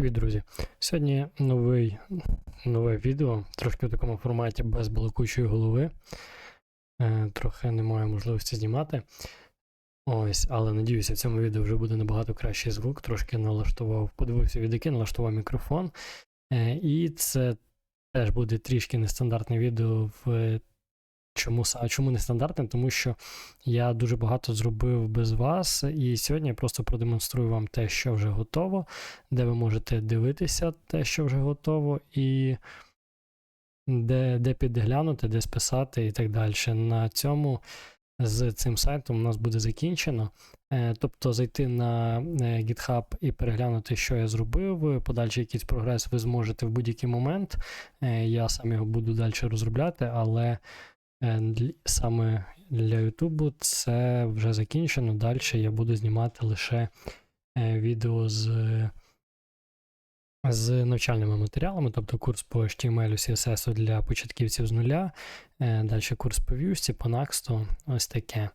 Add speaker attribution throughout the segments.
Speaker 1: Привіт, друзі! Сьогодні новий, нове відео, трошки в такому форматі без балакучої голови. Е, трохи немає можливості знімати. Ось, але надіюся, в цьому відео вже буде набагато кращий звук. Трошки налаштував, подивився відеки, налаштував мікрофон. Е, і це теж буде трішки нестандартне відео в Чому са- чому не стандартне? Тому що я дуже багато зробив без вас, і сьогодні я просто продемонструю вам те, що вже готово, де ви можете дивитися те, що вже готово, і де, де підглянути, де списати і так далі. На цьому з цим сайтом у нас буде закінчено. Е, Тобто зайти на е, GitHub і переглянути, що я зробив. Подальший якийсь прогрес ви зможете в будь-який момент. Е, Я сам його буду далі розробляти, але саме для YouTube це вже закінчено. Далі я буду знімати лише е, відео з, з навчальними матеріалами, тобто курс по HTML, CSS для початківців з нуля, е, далі курс по Vue, по Next, ось таке.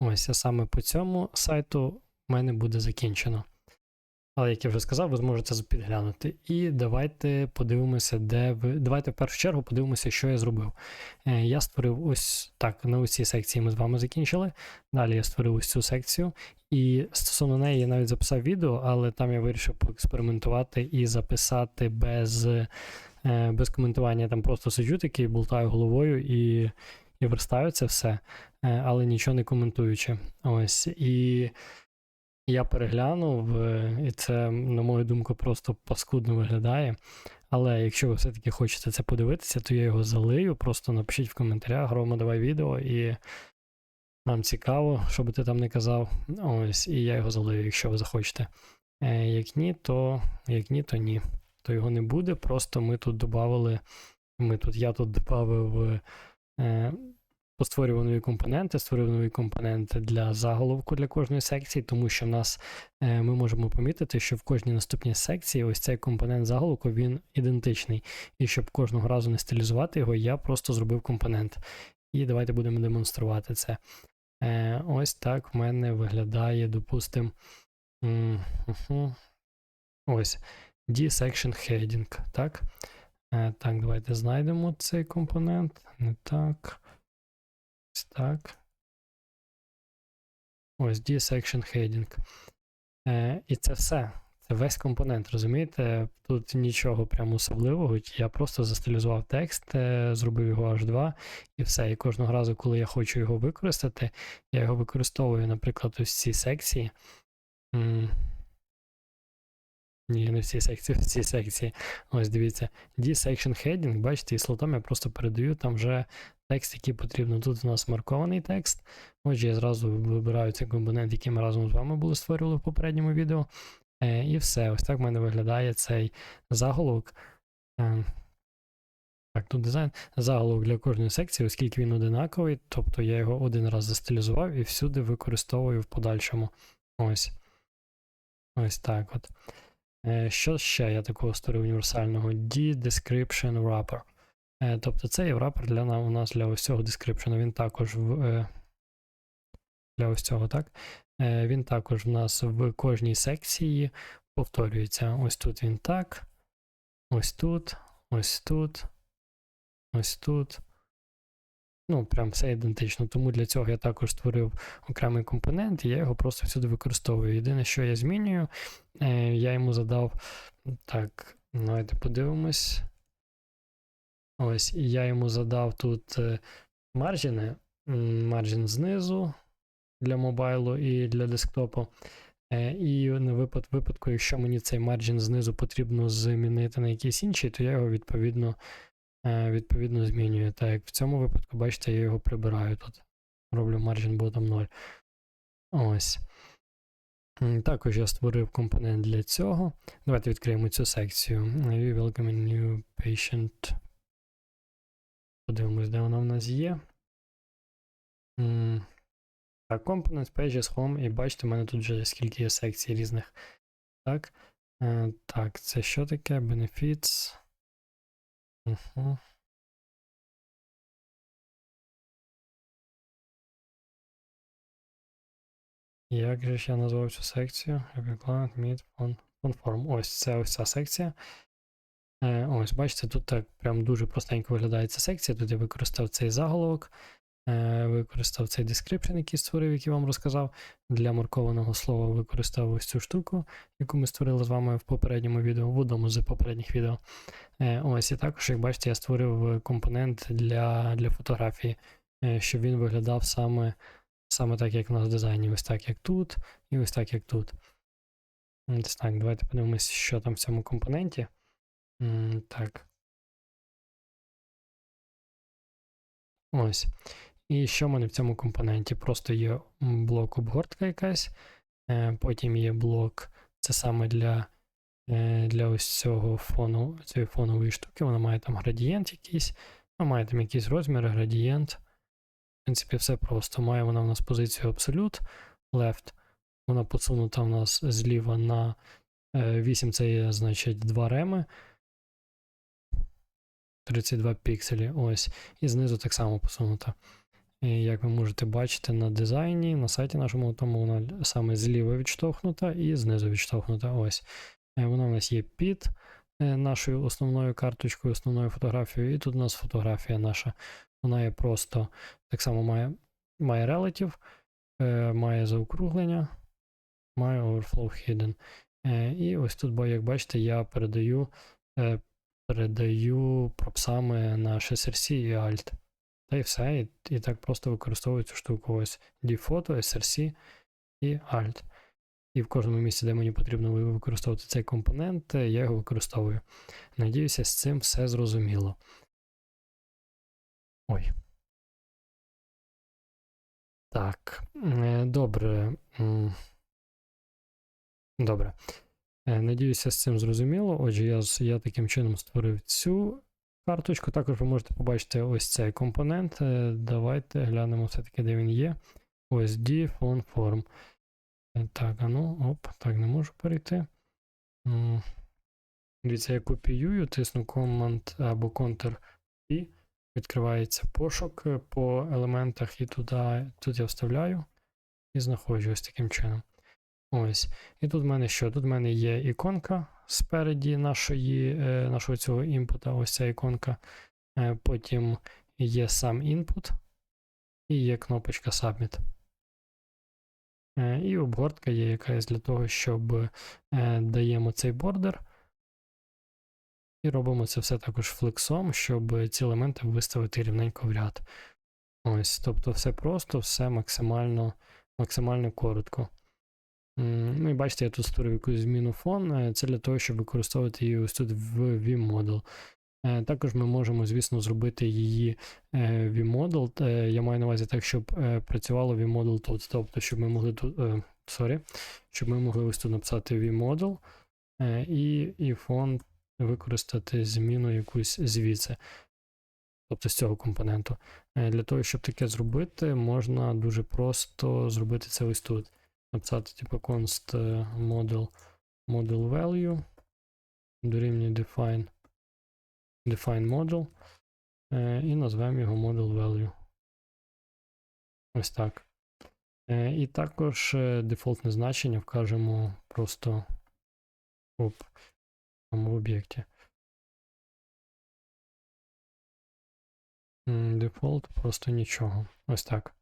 Speaker 1: Ось, а саме по цьому сайту в мене буде закінчено. Але, як я вже сказав, ви зможете з- підглянути. І давайте подивимося, де ви. Давайте в першу чергу подивимося, що я зробив. Е, Я створив ось так, на цій секції ми з вами закінчили. Далі я створив ось цю секцію. І стосовно неї я навіть записав відео, але там я вирішив поекспериментувати і записати без, е, без коментування. Я там просто сиджу такий, болтаю головою і, і верстаю це все, е, але нічого не коментуючи. Ось. І я переглянув, е, і це, на мою думку, просто паскудно виглядає. Але якщо ви все-таки хочете це подивитися, то я його залию. Просто напишіть в коментарях, Рома, давай відео, і нам цікаво, що би ти там не казав. Ось, і я його залию, якщо ви захочете. Е, Як ні, то як ні, то ні. То його не буде. Просто ми тут додали, ми тут, я тут додав. Постворював нові компоненти, створив нові компоненти для заголовку для кожної секції, тому що в нас е, ми можемо помітити, що в кожній наступній секції ось цей компонент заголовку він ідентичний. І щоб кожного разу не стилізувати його, я просто зробив компонент. І давайте будемо демонструвати це. Е, ось так в мене виглядає, допустимо. Ось D-section heading. Так, Е, так, давайте знайдемо цей компонент. Не так. Так. Ось D-section heading. Е, і це все. Це весь компонент, розумієте? Тут нічого прямо особливого. Я просто застилізував текст, е, зробив його H2 і все. І кожного разу, коли я хочу його використати, я його використовую, наприклад, ось в цій секції. Ні, не в цій секції, в цій секції. Ось дивіться. D-section heading, бачите, і слотом я просто передаю там вже текст, який потрібно. Тут у нас маркований текст. Отже, я зразу вибираю цей компонент, який ми разом з вами були створювали в попередньому відео. Е, і все. Ось так в мене виглядає цей заголовок. Е, так, тут дизайн. Заголовок для кожної секції, оскільки він одинаковий, тобто я його один раз застилізував і всюди використовую в подальшому. Ось. Ось так от. Е, Що ще я такого створив універсального? D-Description Wrapper. Е, Тобто це є wrapper для у нас для ось цього description. Він також в, е, для ось цього, так? Він також в нас в кожній секції повторюється. Ось тут він так. Ось тут, ось тут, ось тут. Ну, прям все ідентично. Тому для цього я також створив окремий компонент, і я його просто всюди використовую. Єдине, що я змінюю, е, я йому задав. Так, давайте подивимось. Ось, і я йому задав тут е, марджини. М, знизу для мобайлу і для десктопу. Е, І на випад, випадку, якщо мені цей марджин знизу потрібно змінити на якийсь інший, то я його відповідно, відповідно змінюю. Так, як в цьому випадку, бачите, я його прибираю тут. Роблю margin bottom 0. Ось. Також я створив компонент для цього. Давайте відкриємо цю секцію. We welcome a new patient. Подивимось, де вона в нас є. Так, Components, Pages, Home, і бачите, в мене тут вже скільки є секцій різних. Так. Е, так, це що таке? Benefits. Угу. Як же ж я назвав цю секцію? Every meet on Conform. Ось це ось ця секція. Е, Ось, бачите, тут так прям дуже простенько виглядає ця секція. Тут я використав цей заголовок, використав цей description, який створив, який вам розказав. Для маркованого слова використав ось цю штуку, яку ми створили з вами в попередньому відео, в одному з попередніх відео. Е, Ось, і також, як бачите, я створив компонент для, для фотографії, е, щоб він виглядав саме, саме так, як у нас в дизайні. Ось так, як тут, і ось так, як тут. Ось так, давайте подивимось, що там в цьому компоненті. Так. Ось. І що в мене в цьому компоненті? Просто є блок обгортка якась, е, потім є блок, це саме для, е, для ось цього фону, цієї фонової штуки. Вона має там градієнт якийсь, вона має там якісь розміри, градієнт. В принципі, все просто. Має вона в нас позицію Absolute Left. Вона посунута в нас зліва на е, 8, це є, значить, 2 реми. 32 пікселі. Ось. І знизу так само посунута. Як ви можете бачити на дизайні, на сайті нашому, тому вона саме зліва відштовхнута і знизу відштовхнута. Ось. Е, Вона у нас є під е, нашою основною карточкою, основною фотографією. І тут у нас фотографія наша. Вона є просто так само має, має relative, е, має заокруглення, має overflow hidden. І ось тут, бо, як бачите, я передаю передаю пропсами на SRC і Alt. Та і все. І, і так просто використовую цю штуку. Ось dphoto, SRC і Alt. І в кожному місці, де мені потрібно використовувати цей компонент, е, я його використовую. Надіюся, з цим все зрозуміло. Ой. Так, е, добре. Добре. Е, Надіюся, з цим зрозуміло. Отже, я, я таким чином створив цю карточку. Також ви можете побачити ось цей компонент. Е, Давайте глянемо все-таки, де він є. Ось div on form. Е, Так, а ну, оп, так, не можу перейти. Дивіться, я копіюю, тисну Command або Ctrl і відкривається пошук по елементах, і туди, тут я вставляю і знаходжу ось таким чином. Ось. І тут в мене що? Тут в мене є іконка спереді нашої, е, нашого цього імпута, ось ця іконка. Е, Потім є сам інпут і є кнопочка Submit. Е, І обгортка є якась для того, щоб даємо цей бордер. І робимо це все також флексом, щоб ці елементи виставити рівненько в ряд. Ось, тобто все просто, все максимально, максимально коротко. Ну і бачите, я тут створив якусь зміну фон. е, Це для того, щоб використовувати її ось тут в VModel. Е, Також ми можемо, звісно, зробити її е, VModel. Я маю на увазі так, щоб працювало VModel тут. Тобто, щоб ми могли тут. Sorry, щоб ми могли ось тут написати VModel і, і фон використати зміну якусь звідси. Тобто з цього компоненту. Для того, щоб таке зробити, можна дуже просто зробити це ось тут написати типу const е, model model value дорівнює define define model е, і назвемо його model value. Ось так. Е, І також дефолтне значення вкажемо просто оп, в об'єкті. Дефолт просто нічого. Ось так.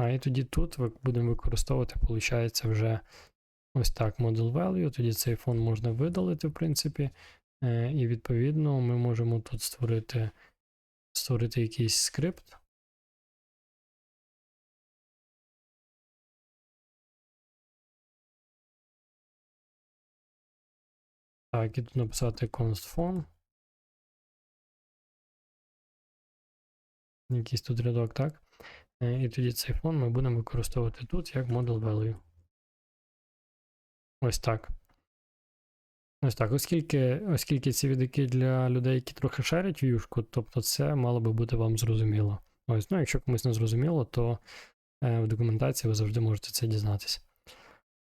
Speaker 1: А і тоді тут будемо використовувати, виходить, вже ось так model value. Тоді цей фон можна видалити, в принципі. Е, І відповідно ми можемо тут створити, створити якийсь скрипт. Так, і тут написати const. Якийсь тут рядок, так? Е, І тоді цей фон ми будемо використовувати тут як model value. Ось так. Ось так. Оскільки, оскільки ці відики для людей, які трохи шарять в'юшку, тобто це мало би бути вам зрозуміло. Ось, ну, якщо комусь не зрозуміло, то е, в документації ви завжди можете це дізнатися.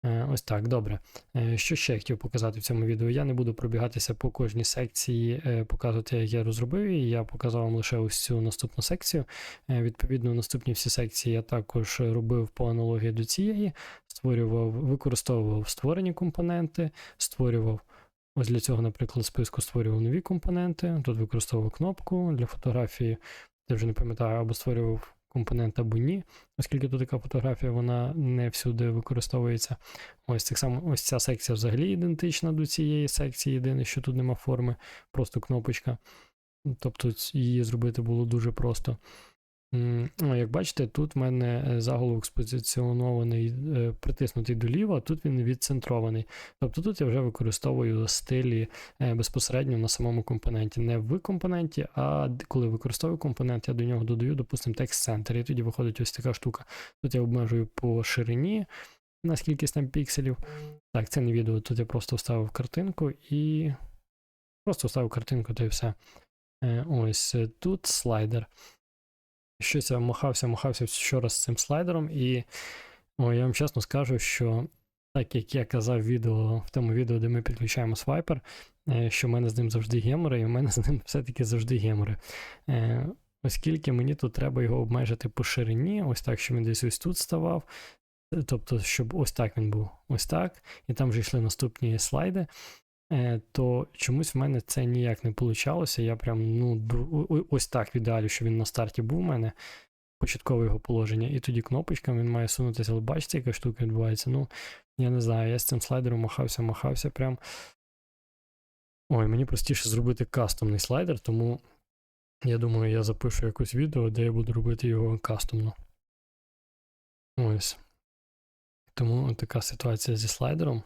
Speaker 1: Е, Ось так, добре. Е, Що ще я хотів показати в цьому відео? Я не буду пробігатися по кожній секції, е, показувати, як я розробив її. Я показав вам лише ось цю наступну секцію. Відповідно, наступні всі секції я також робив по аналогії до цієї, створював, використовував створені компоненти, створював. Ось для цього, наприклад, списку створював нові компоненти. Тут використовував кнопку для фотографії, я вже не пам'ятаю, або створював компонент або ні, оскільки тут така фотографія, вона не всюди використовується. Ось так само, ось ця секція взагалі ідентична до цієї секції. Єдине, що тут нема форми, просто кнопочка. Тобто її зробити було дуже просто. Ну, Як бачите, тут в мене е, заголовок спозиціонований, е, притиснутий доліва, тут він відцентрований. Тобто тут я вже використовую стилі е, безпосередньо на самому компоненті. Не в компоненті, а коли використовую компонент, я до нього додаю, допустимо, текст центр. І тоді виходить ось така штука. Тут я обмежую по ширині на скількись там пікселів. Так, це не відео, тут я просто вставив картинку і просто вставив картинку, та й все. Ось тут слайдер. Щось я махався, махався щораз з цим слайдером, і о, я вам чесно скажу, що так як я казав відео, в тому відео, де ми підключаємо свайпер, е, що в мене з ним завжди гемори, і в мене з ним все-таки завжди гемори. Е, Оскільки мені тут треба його обмежити по ширині, ось так, що він десь ось тут ставав. Тобто, щоб ось так він був, ось так, і там вже йшли наступні слайди. Е, то чомусь в мене це ніяк не получалося. Я прям ну ось так в ідеалі, що він на старті був у мене, початкове його положення, і тоді кнопочками він має сунутися. Але бачите, яка штука відбувається. Ну, я не знаю, я з цим слайдером махався, махався прям. Ой, мені простіше зробити кастомний слайдер, тому я думаю, я запишу якось відео, де я буду робити його кастомно. Ось. Тому така ситуація зі слайдером.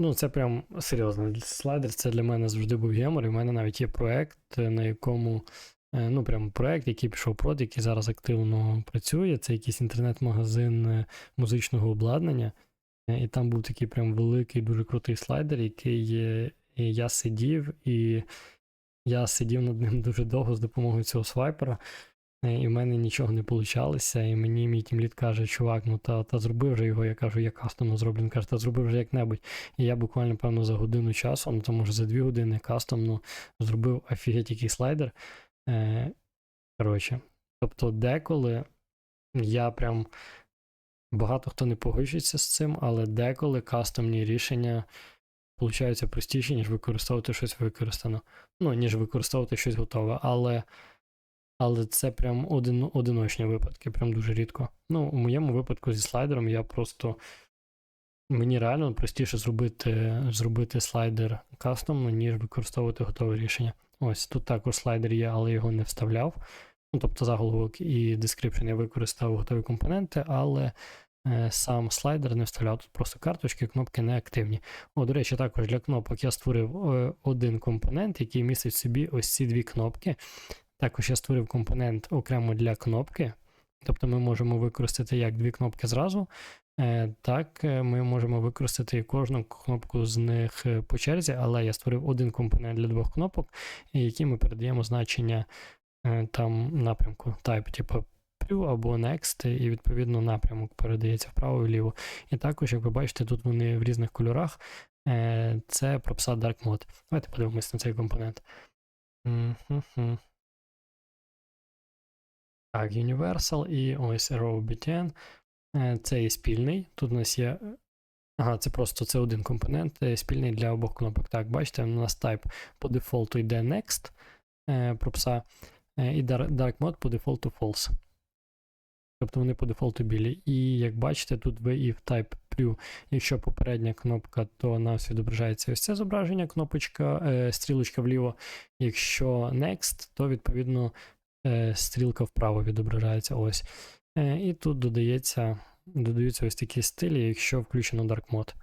Speaker 1: Ну, це прям серйозно. Слайдер це для мене завжди був гемор, і в мене навіть є проект, е, на якому, е, ну, прям проект, який пішов прод, який зараз активно працює. Це якийсь інтернет-магазин е, музичного обладнання. І там був такий прям великий, дуже крутий слайдер, який я сидів, і я сидів над ним дуже довго з допомогою цього свайпера. Е, І в мене нічого не получалося, і мені мій тімліт каже, чувак, ну та, та зроби вже його. Я кажу, я кастомно зроблю. Він каже, та зроби вже як-небудь. І я буквально, певно, за годину часу, ну то може за дві години кастомно зробив офігеть який слайдер. Е, коротше, тобто, деколи я прям багато хто не погоджується з цим, але деколи кастомні рішення получаються простіші, ніж використовувати щось використано. Ну, ніж використовувати щось готове. Але але це прям один, одиночні випадки, прям дуже рідко. Ну, у моєму випадку зі слайдером я просто. Мені реально простіше зробити, зробити слайдер кастомно, ніж використовувати готове рішення. Ось тут також слайдер є, але його не вставляв. Ну, тобто заголовок і description я використав готові компоненти, але е, сам слайдер не вставляв. Тут просто карточки, кнопки не активні. О, до речі, також для кнопок я створив е, один компонент, який містить в собі ось ці дві кнопки. Також я створив компонент окремо для кнопки. Тобто ми можемо використати як дві кнопки зразу, е, так е, ми можемо використати кожну кнопку з них е, по черзі, але я створив один компонент для двох кнопок, які ми передаємо значення там напрямку type, типу Preview або Next, і відповідно напрямок передається вправо і вліво. І також, як ви бачите, тут вони в різних кольорах. Це пропса Dark Mode. Давайте подивимось на цей компонент. Так, Universal і ось Arrow BTN. Е, Це є спільний. Тут у нас є. Ага, це просто це один компонент, е, спільний для обох кнопок. Так, бачите, у нас type по дефолту йде Next е, пропса, е, і Dark Mode по дефолту False. Тобто вони по дефолту білі. І як бачите, тут VIF Type Preview, якщо попередня кнопка, то нас відображається ось це зображення, кнопочка, е, стрілочка вліво. Якщо Next, то відповідно е, стрілка вправо відображається. ось. Е, і тут додається, додаються ось такі стилі, якщо включено Dark Mode.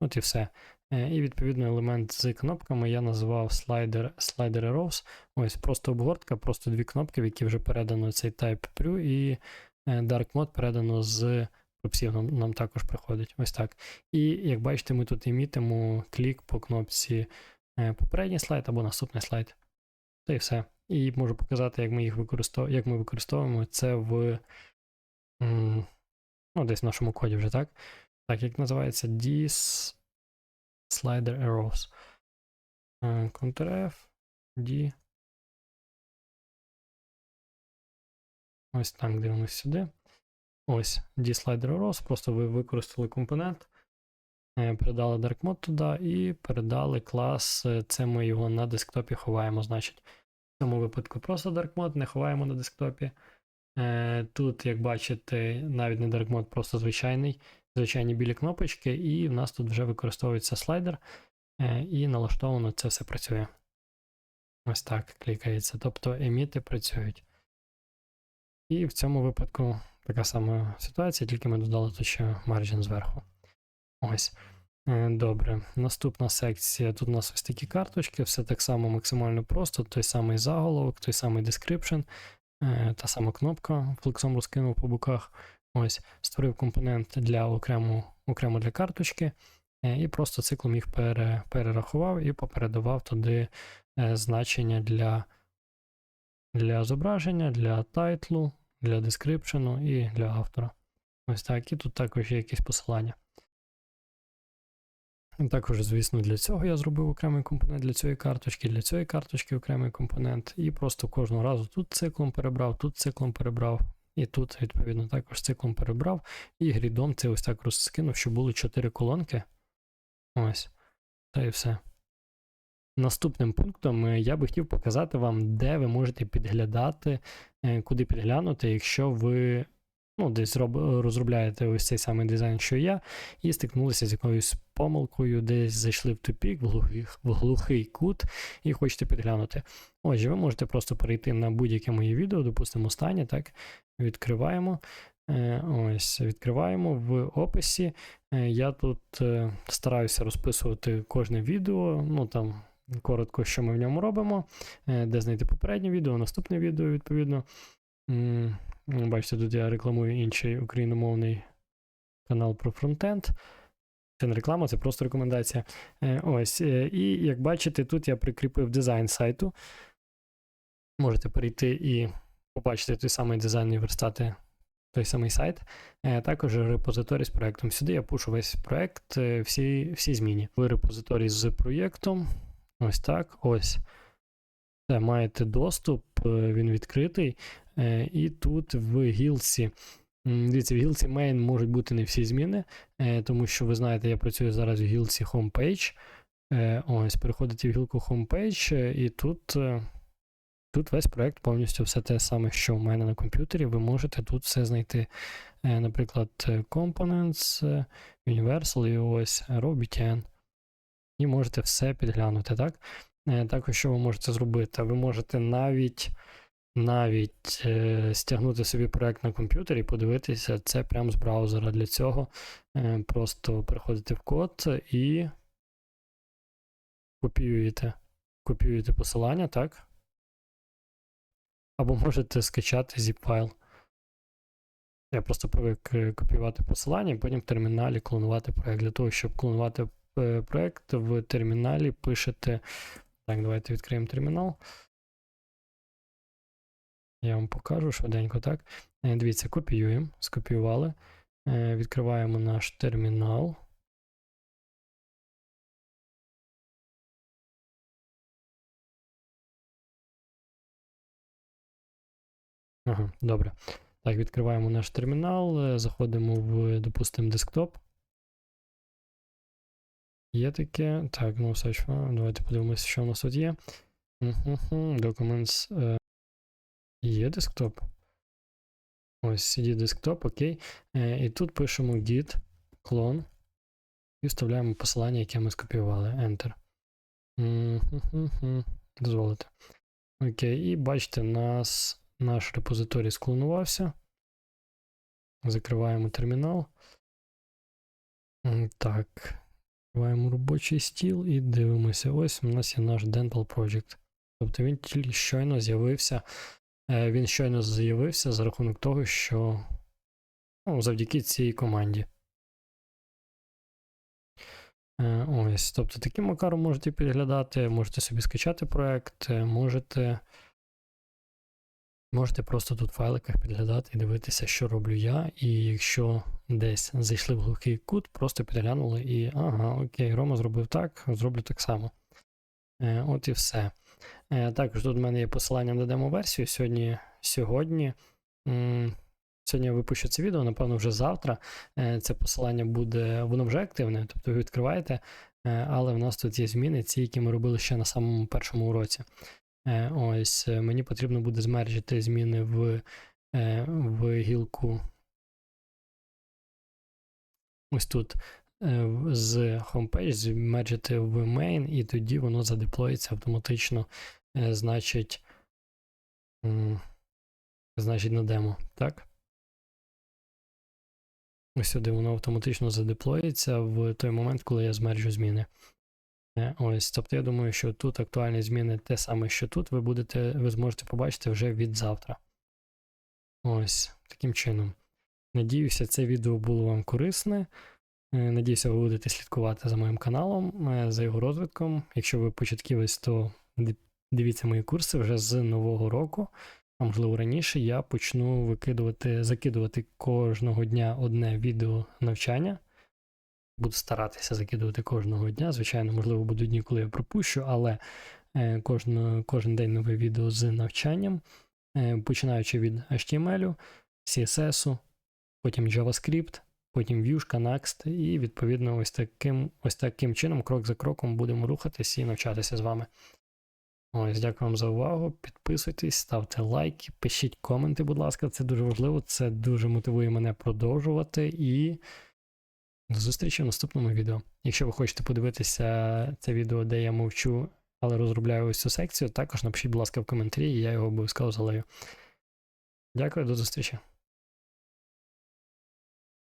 Speaker 1: От і все. Е, і відповідно елемент з кнопками я назвав Slider, slider Arrows. Ось просто обгортка, просто дві кнопки, в які вже передано цей Type Preview, і Dark Mode передано з пропсів нам, також приходить. Ось так. І як бачите, ми тут імітимо клік по кнопці попередній слайд або наступний слайд. Та і все. І можу показати, як ми їх використовуємо, як ми використовуємо це в ну, десь в нашому коді вже так. Так, як називається dis slider arrows. Е, Ctrl-F, D. Ось так дивимося сюди. Ось D-Slider Arrows, просто ви використали компонент, передали Dark Mode туди і передали клас. е, Це ми його на десктопі ховаємо. Значить, в цьому випадку просто Dark Mode не ховаємо на десктопі. Е, Тут, як бачите, навіть не Dark Mode, просто звичайний, звичайні білі кнопочки, і в нас тут вже використовується слайдер, е, і налаштовано це все працює. Ось так клікається. Тобто еміти працюють. І в цьому випадку така сама ситуація, тільки ми додали тут ще марджин зверху. Ось. Е, Добре. Наступна секція. Тут у нас ось такі карточки, все так само максимально просто. Той самий заголовок, той самий description, е, та сама кнопка, флексом розкинув по боках. Ось, створив компонент для окремо, окремо для карточки, е, і просто циклом їх пере, перерахував і попередавав туди значення для, для зображення, для тайтлу, для дескрипшену і для автора. Ось так. І тут також є якісь посилання. Також, звісно, для цього я зробив окремий компонент для цієї карточки, для цієї карточки окремий компонент, і просто кожного разу тут циклом перебрав, тут циклом перебрав, і тут, відповідно, також циклом перебрав, і грідом це ось так розкинув, щоб були 4 колонки. Ось. Та і все. Наступним пунктом е, я би хотів показати вам, де ви можете підглядати, е, куди підглянути, якщо ви ну, десь роб, розробляєте ось цей самий дизайн, що я, і стикнулися з якоюсь помилкою, десь зайшли в тупік, в глухий, в глухий кут, і хочете підглянути. Отже, ви можете просто перейти на будь-яке моє відео, допустимо, останнє, так, відкриваємо. Е, Ось, відкриваємо в описі. Е, Я тут е, стараюся розписувати кожне відео, ну там коротко, що ми в ньому робимо, де знайти попереднє відео, наступне відео, відповідно. Бачите, тут я рекламую інший україномовний канал про фронтенд. Це не реклама, це просто рекомендація. Е, Ось. е, І як бачите, тут я прикріпив дизайн сайту. Можете перейти і побачити той самий дизайн університету, той самий сайт. Е, Також репозиторій з проєктом. Сюди я пушу весь проєкт, всі, всі зміни. Ви репозиторій з проєктом. Ось так. Ось. Це маєте доступ, він відкритий. Е, І тут в гілці. Дивіться, в гілці main можуть бути не всі зміни, е, тому що ви знаєте, я працюю зараз в гілці homepage. Е, Ось, переходите в гілку homepage, е, і тут, е, тут весь проект повністю все те саме, що в мене на комп'ютері. Ви можете тут все знайти. Е, Наприклад, е, Components, е, Universal і ось RowBTN. І можете все підглянути, так? Е, Також що ви можете зробити? Ви можете навіть навіть е, стягнути собі проект на комп'ютері і подивитися це прямо з браузера. Для цього е, просто переходите в код і копіюєте, копіюєте посилання, так? Або можете скачати zip файл. Я просто привик е, копіювати посилання і потім в терміналі клонувати проект. Для того, щоб клонувати е, проект, в терміналі пишете. Так, давайте відкриємо термінал. Я вам покажу швиденько, так? Е, Дивіться, копіюємо, скопіювали. Е, Відкриваємо наш термінал. Ага, добре. Так, відкриваємо наш термінал, е, заходимо в, допустимо, десктоп. Є таке. Так, ну все, що. Давайте подивимося, що у нас тут є. Documents. е, Є десктоп. Ось CD десктоп, окей. Е, І тут пишемо git clone і вставляємо посилання, яке ми скопіювали. Enter. Дозволите. Окей, і бачите, нас, наш репозиторій склонувався. Закриваємо термінал. Так. Відкриваємо робочий стіл і дивимося. Ось у нас є наш Dental Project. Тобто він тільки щойно з'явився. Е, Він щойно з'явився за рахунок того, що ну, завдяки цій команді. Е, Ось, тобто таким макаром можете підглядати, можете собі скачати проект, е, можете Можете просто тут в файликах підглядати і дивитися, що роблю я. І якщо десь зайшли в глухий кут, просто підглянули і ага, окей, Рома зробив так, зроблю так само. Е, от і все. Е, також тут в мене є посилання на демо-версію. Сьогодні, сьогодні, м, сьогодні я випущу це відео, напевно, вже завтра. Е, це посилання буде, воно вже активне, тобто ви відкриваєте, е, але в нас тут є зміни, ці, які ми робили ще на самому першому уроці. Е, ось мені потрібно буде змержити зміни в, е, в гілку. Ось тут е, з homepage змержити в main, і тоді воно задеплоїться автоматично, е, значить, значить на демо, так? Ось сюди воно автоматично задеплоїться в той момент, коли я змержу зміни. Е, Ось, тобто я думаю, що тут актуальні зміни те саме, що тут, ви будете, ви зможете побачити вже від завтра. Ось, таким чином. Надіюся, це відео було вам корисне. Е, Надіюся, ви будете слідкувати за моїм каналом, е, за його розвитком. Якщо ви початківець, то дивіться мої курси вже з нового року, а можливо раніше я почну викидувати, закидувати кожного дня одне відео навчання. Буду старатися закидувати кожного дня. Звичайно, можливо, будуть дні, коли я пропущу, але е, кожен, кожен день нове відео з навчанням, починаючи від HTML, CSS, потім JavaScript, потім Vue, Next, і відповідно ось таким, ось таким чином, крок за кроком, будемо рухатись і навчатися з вами. Ось, дякую вам за увагу. Підписуйтесь, ставте лайки, пишіть коменти, будь ласка, це дуже важливо, це дуже мотивує мене продовжувати і. До зустрічі в наступному відео. Якщо ви хочете подивитися це відео, де я мовчу, але розробляю ось цю секцію, також напишіть, будь ласка, в коментарі, і я його обов'язково залию. Дякую, до зустрічі.